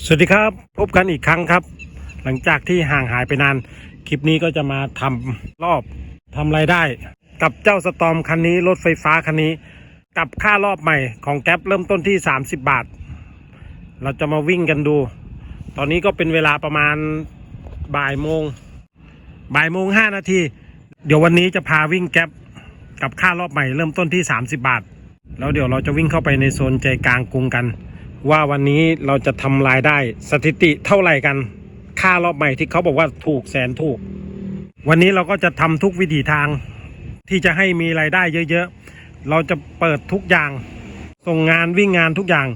สวัสดีครับ พบกันอีกครั้งครับ หลังจากที่ห่างหายไปนาน คลิปนี้ก็จะมาทำรอบทำรายได้ กับเจ้าสตอมคันนี้รถไฟฟ้าคันนี้ กับค่ารอบใหม่ของแก๊ปเริ่มต้นที่ 30 บาท เราจะมาวิ่งกันดู ตอนนี้ก็เป็นเวลาประมาณบ่ายโมงบ่ายโมงห้านาทีเดี๋ยววันนี้จะพาวิ่งแก๊ปกับค่ารอบใหม่เริ่มต้นที่ 30 บาท แล้วเดี๋ยวเราจะวิ่งเข้าไปในโซนใจกลางกรุงกัน ว่าวันนี้เราจะทำรายได้สถิติเท่าไหร่กัน ค่ารอบใหม่ที่เขาบอกว่าถูกแสนถูก วันนี้เราก็จะทำทุกวิถีทาง ที่จะให้มีรายได้เยอะๆ เราจะเปิดทุกอย่าง ส่งงานวิ่งงานทุกอย่าง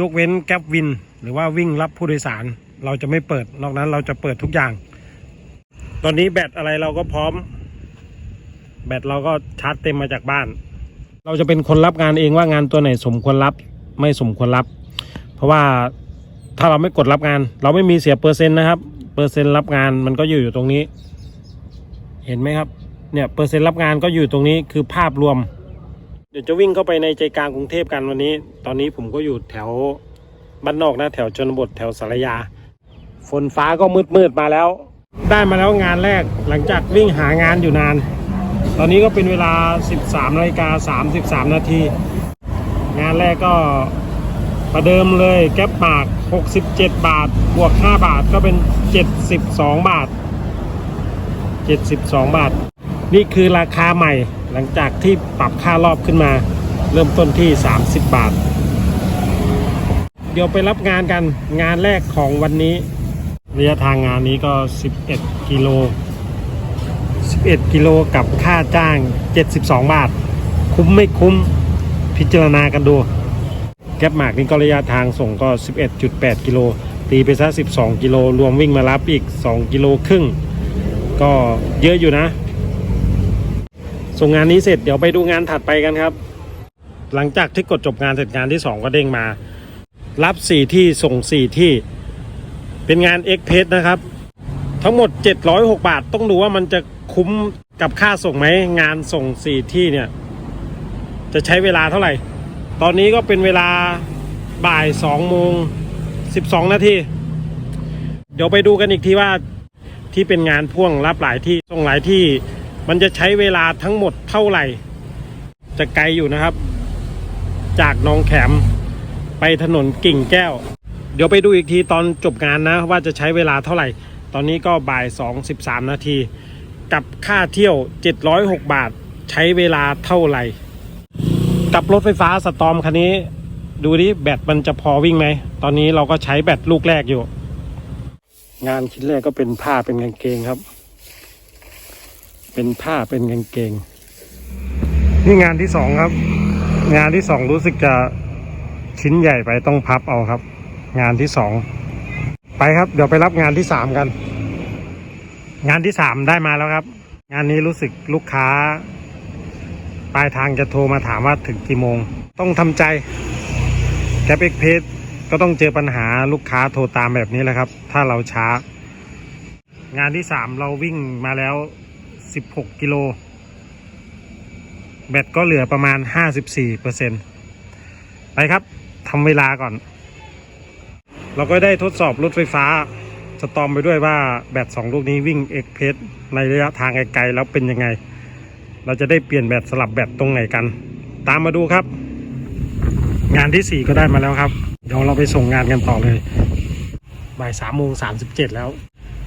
ยกเว้นแก๊ปวิน หรือว่าวิ่งรับผู้โดยสาร เราจะไม่เปิด นอกนั้นเราจะเปิดทุกอย่าง ตอนนี้แบตอะไรเราก็พร้อม แบตเราก็ชาร์จเต็มมาจากบ้าน เราจะเป็นคนรับงานเองว่างานตัวไหนสมควรรับ ไม่สมควรรับ เพราะว่าถ้าเราไม่กดรับงาน เราไม่มีเสียเปอร์เซ็นต์นะครับ เปอร์เซ็นต์รับงานมันก็อยู่อยู่ตรงนี้ เห็นไหมครับเนี่ยเปอร์เซ็นต์รับงานก็อยู่ตรงนี้คือภาพรวม เดี๋ยวจะวิ่งเข้าไปในใจกลางกรุงเทพกันวันนี้ ตอนนี้ผมก็อยู่แถวบ้านนอกนะแถวชนบทแถวสารยา ฝนฟ้าก็มืดมืดมาแล้ว ได้มาแล้วงานแรกหลังจากวิ่งหางานอยู่นาน ตอนนี้ก็เป็นเวลา 13นาฬิกา33 นาที งานแรกก็ ประเดิมเลยแก๊ปปาก 67 บาท บวก 5 บาทก็เป็น 72 บาท 72 บาท นี่คือราคาใหม่หลังจากที่ปรับค่ารอบขึ้นมา เริ่มต้นที่ 30 บาท เดี๋ยวไปรับงานกันงานแรกของวันนี้ระยะทางงานนี้ก็ 11 กิโล 11 กิโลกับค่าจ้าง 72 บาท คุ้มไม่คุ้มพิจารณากันดู แก๊ปหมากนี่ก็ระยะทางส่งก็ 11.8 กิโล ตีไปซะ12 กิโล รวมวิ่งมารับอีก 2 กิโลครึ่ง ก็เยอะอยู่นะ ส่งงานนี้เสร็จเดี๋ยวไปดูงานถัดไปกันครับ หลังจากที่กดจบงานเสร็จงานที่ 2 ก็เด้งมา รับ 4 ที่ส่ง 4 ที่ เป็นงาน X p r e s s นะครับ ทั้งหมด 706 บาท ต้องดูว่ามันจะคุ้มกับค่าส่งไหมงานส่ง 4 ที่เนี่ย จะใช้เวลาเท่าไหร่ ตอนนี้ก็เป็นเวลาบ่าย2โมง12นาที เดี๋ยวไปดูกันอีกทีว่าที่เป็นงานพ่วงรับหลายที่ส่งหลายที่ มันจะใช้เวลาทั้งหมดเท่าไหร่ จะไกลอยู่นะครับ จากหนองแขมไปถนนกิ่งแก้ว เดี๋ยวไปดูอีกทีตอนจบงานนะ ว่าจะใช้เวลาเท่าไหร่ ตอนนี้ก็บ่าย2 13นาที กับค่าเที่ยว 706 บาท ใช้เวลาเท่าไหร่ กับรถไฟฟ้าสตอมคันนี้ ดูดิแบตมันจะพอวิ่งไหม ตอนนี้เราก็ใช้แบตลูกแรกอยู่ งานชิ้นแรกก็เป็นผ้าเป็นกางเกงครับ เป็นผ้าเป็นกางเกง นี่งานที่สองครับ งานที่สองรู้สึกจะชิ้นใหญ่ไปต้องพับเอาครับ งานที่สองไปครับเดี๋ยวไปรับงานที่สามกัน งานที่สามได้มาแล้วครับ งานนี้รู้สึกลูกค้า ปลายทางจะโทรมาถามว่าถึงกี่โมง ต้องทำใจแกปเอ็กเพสก็ต้องเจอปัญหาลูกค้าโทรตามแบบนี้แหละครับ ถ้าเราช้า งานที่สามเราวิ่งมาแล้วสิบหกกิโล แบตก็เหลือประมาณห้าสิบสี่เปอร์เซ็นไปครับทำเวลาก่อน เราก็ได้ทดสอบรถไฟฟ้าสตอมไปด้วยว่าแบตสองลูกนี้วิ่งเอ็กเพสในระยะทางไกลๆแล้วเป็นยังไง เราจะได้เปลี่ยนแบตสลับแบตตรงไหนกัน ตามมาดูครับ งานที่สี่ก็ได้มาแล้วครับ เดี๋ยวเราไปส่งงานกันต่อเลยบ่ายสามโมงสามสิบเจ็ดแล้ว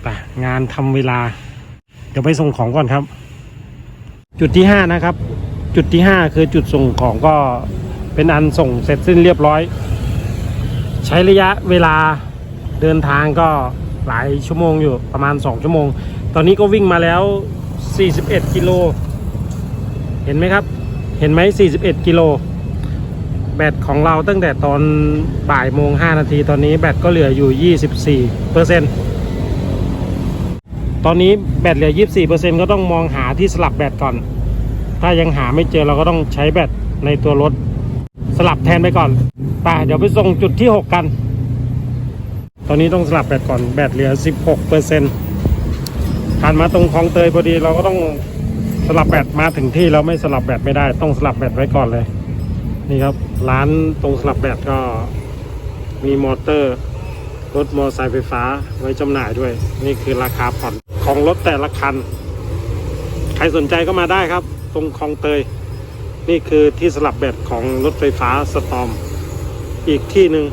ไปงานทำเวลา เดี๋ยวไปส่งของก่อนครับ จุดที่ห้านะครับ จุดที่ห้าคือจุดส่งของก็เป็นอันส่งเสร็จสิ้นเรียบร้อย ใช้ระยะเวลาเดินทางก็หลายชั่วโมงอยู่ประมาณ2ชั่วโมง ตอนนี้ก็วิ่งมาแล้ว 41 กิโล เห็นไหมครับ เห็นไหม41กิโลแบตของเราตั้งแต่ตอนบ่ายโมง5นาทีตอนนี้แบตก็เหลืออยู่ 24เปอร์เซ็นต์ตอนนี้แบตเหลือ 24เปอร์เซ็นต์ก็ต้องมองหาที่สลับแบตก่อน ถ้ายังหาไม่เจอเราก็ต้องใช้แบตในตัวรถ สลับแทนไปก่อนไปเดี๋ยวไปส่งจุดที่ 6 กัน ตอนนี้ต้องสลับแบตก่อนแบตเหลือ 16เปอร์เซ็นต์ผ่านมาตรงคลองเตยพอดีเราก็ต้อง สลับแบตมาถึงที่เราไม่สลับแบตไม่ได้ ต้องสลับแบตไว้ก่อนเลย นี่ครับ ร้านตรงสลับแบตก็มีมอเตอร์ รถมอเตอร์ไซค์ไฟฟ้าไว้จำหน่ายด้วย นี่คือราคาผ่อนของรถแต่ละคัน ใครสนใจก็มาได้ครับ ตรงคลองเตย นี่คือที่สลับแบตของรถไฟฟ้าสตอม อีกที่หนึ่ง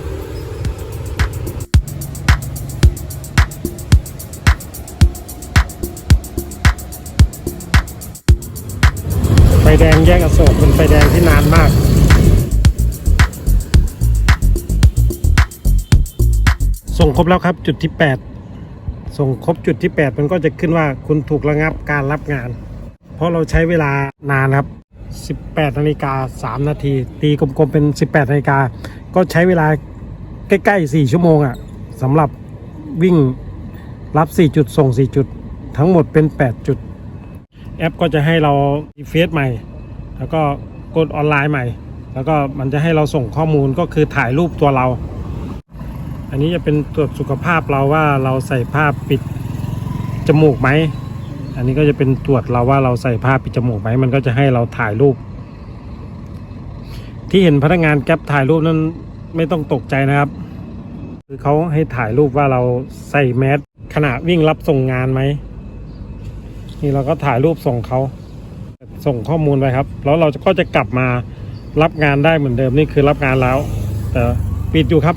แดงแยกอโศกเป็นไฟแดงที่นานมากส่งครบแล้วครับจุดที่ 8 ส่งครบจุดที่ 8 มันก็จะขึ้นว่าคุณถูกระงับการรับงาน เพราะเราใช้เวลานานครับ 18นาฬิกา3นาที ตีกลมๆเป็น 18นาฬิกาก็ใช้เวลาใกล้ๆ 4 ชั่วโมงอะ่ะสำหรับวิ่งรับ 4 จุดส่ง 4 จุด ทั้งหมดเป็น 8 จุด แอปก็จะให้เราเฟซใหม่ แล้วก็กดออนไลน์ใหม่ แล้วก็มันจะให้เราส่งข้อมูลก็คือถ่ายรูปตัวเรา อันนี้จะเป็นตรวจสุขภาพเราว่าเราใส่ผ้าปิดจมูกไหม อันนี้ก็จะเป็นตรวจเราว่าเราใส่ผ้าปิดจมูกไหม มันก็จะให้เราถ่ายรูป ที่เห็นพนักงานแก๊ปถ่ายรูปนั้นไม่ต้องตกใจนะครับ คือเขาให้ถ่ายรูปว่าเราใส่แมสขณะวิ่งรับส่งงานไหม นี่เราก็ถ่ายรูปส่งเขาส่งข้อมูลไปครับ แล้วเราก็จะกลับมารับงานได้เหมือนเดิมนี่คือรับงานแล้ว แต่ปิดอยู่ครับ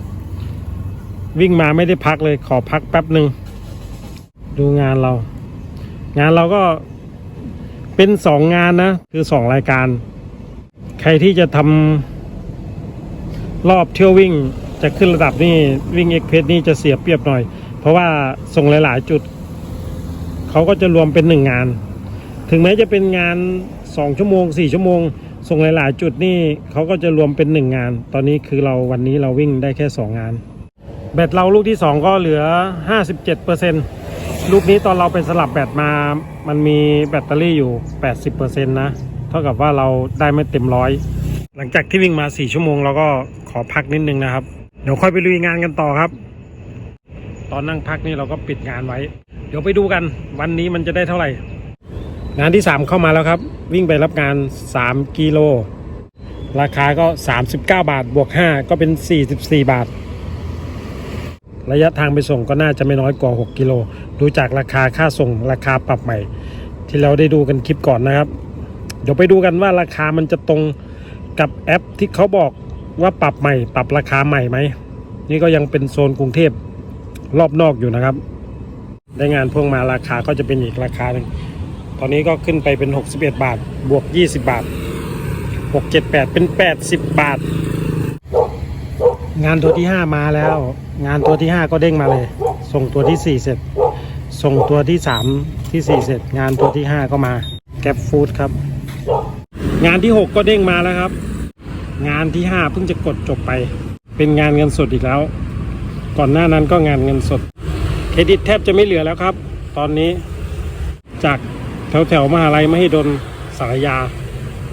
วิ่งมาไม่ได้พักเลยขอพักแป๊บหนึ่งดูงานเรา งานเราก็เป็นสองงานนะ คือสองรายการ ใครที่จะทำรอบเที่ยววิ่งจะขึ้นระดับนี่วิ่งเอ็กเพสนี่จะเสียเปรียบหน่อย เพราะว่าส่งหลาย ๆ จุด เขาก็จะรวมเป็นหนึ่งงาน ถึงแม้จะเป็นงานสองชั่วโมงสี่ชั่วโมง ส่งหลาย ๆ จุดนี่เขาก็จะรวมเป็นหนึ่งงาน ตอนนี้คือเราวันนี้เราวิ่งได้แค่สองงาน แบตเราลูกที่สองก็เหลือห้าสิบเจ็ดเปอร์เซลูกนี้ตอนเราไปสลับแบตมา มันมีแบตเตอรี่อยู่แปดสิบเปอร์เซนต์นะ เท่ากับว่าเราได้ไม่เต็มร้อย หลังจากที่วิ่งมาสี่ชั่วโมงเราก็ขอพักนิดนึงนะครับ เดี๋ยวค่อยไปลุยงานกันต่อครับ ตอนนั่งพักนี่เราก็ปิดงานไว้ เดี๋ยวไปดูกัน วันนี้มันจะได้เท่าไหร่ งานที่ 3 เข้ามาแล้วครับ วิ่งไปรับงาน 3 กิโล ราคาก็ 39 บาทบวก 5 ก็เป็น 44 บาท ระยะทางไปส่งก็น่าจะไม่น้อยกว่า 6 กิโล ดูจากราคาค่าส่งราคาปรับใหม่ ที่เราได้ดูกันคลิปก่อนนะครับ เดี๋ยวไปดูกันว่าราคามันจะตรงกับแอปที่เขาบอกว่าปรับใหม่ ปรับราคาใหม่ไหมนี่ก็ยังเป็นโซนกรุงเทพรอบนอกอยู่นะครับ ได้งานพ่วงมาราคาก็จะเป็นอีกราคาหนึ่งตอนนี้ก็ขึ้นไปเป็น 61 บาท บวก 20 บาท 678 เป็น 80 บาท งานตัวที่ 5 มาแล้ว งานตัวที่ 5 ก็เด้งมาเลย ส่งตัวที่ 4 เสร็จ ส่งตัวที่ 3 ที่ 4 เสร็จ งานตัวที่ 5 ก็มาแก็บฟู้ดครับ งานที่ 6 ก็เด้งมาแล้วครับ งานที่ 5 เพิ่งจะกดจบไป เป็นงานเงินสดอีกแล้ว ก่อนหน้านั้นก็งานเงินสด เครดิตแทบจะไม่เหลือแล้วครับ ตอนนี้จากแถวแถวมหาลัยมหิดลสารยา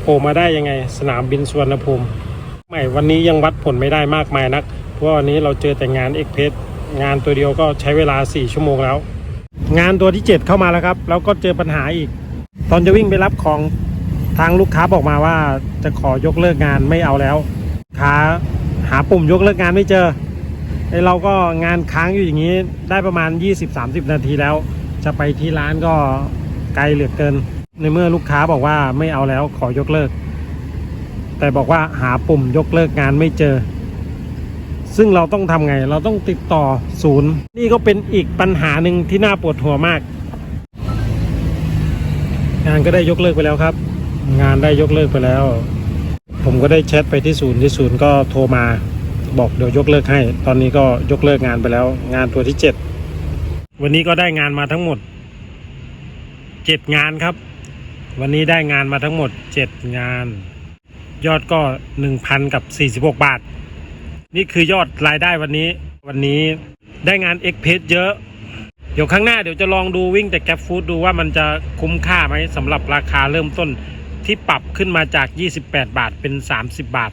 โผล่มาได้ยังไง สนามบินสุวรรณภูมิไม่วันนี้ยังวัดผลไม่ได้มากมายนัก เพราะวันนี้เราเจอแต่งานเอกเพสงานตัวเดียวก็ใช้เวลา 4 ชั่วโมงแล้ว งานตัวที่ 7 เข้ามาแล้วครับแล้วก็เจอปัญหาอีก ตอนจะวิ่งไปรับของทางลูกค้าบอกมาว่าจะขอยกเลิกงานไม่เอาแล้วค้าหาปุ่มยกเลิกงานไม่เจอ ไอเราก็งานค้างอยู่อย่างนี้ได้ประมาณ 20-30 นาทีแล้ว จะไปที่ร้านก็ไกลเหลือเกิน ในเมื่อลูกค้าบอกว่าไม่เอาแล้วขอยกเลิก แต่บอกว่าหาปุ่มยกเลิกงานไม่เจอ ซึ่งเราต้องทำไงเราต้องติดต่อศูนย์ นี่ก็เป็นอีกปัญหาหนึ่งที่น่าปวดหัวมาก งานก็ได้ยกเลิกไปแล้วครับ งานได้ยกเลิกไปแล้ว ผมก็ได้แชทไปที่ศูนย์ที่ศูนย์ก็โทรมา บอกเดี๋ยวยกเลิกให้ ตอนนี้ก็ยกเลิกงานไปแล้ว งานตัวที่เจ็ดวันนี้ก็ได้งานมาทั้งหมดเจ็ดงานครับ วันนี้ได้งานมาทั้งหมดเจ็ดงาน ยอดก็หนึ่งพันกับสี่สิบหกบาท นี่คือยอดรายได้วันนี้ วันนี้ได้งานเอ็กเพสเยอะ เดี๋ยวข้างหน้าเดี๋ยวจะลองดูวิ่งแต่แกร็บฟู้ดดูว่ามันจะคุ้มค่าไหมสำหรับราคาเริ่มต้นที่ปรับขึ้นมาจาก 28 บาทเป็น 30 บาท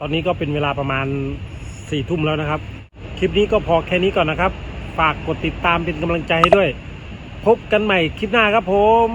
ตอนนี้ก็เป็นเวลาประมาณสี่ทุ่มแล้วนะครับ คลิปนี้ก็พอแค่นี้ก่อนนะครับ ฝากกดติดตามเป็นกำลังใจให้ด้วย พบกันใหม่คลิปหน้าครับผม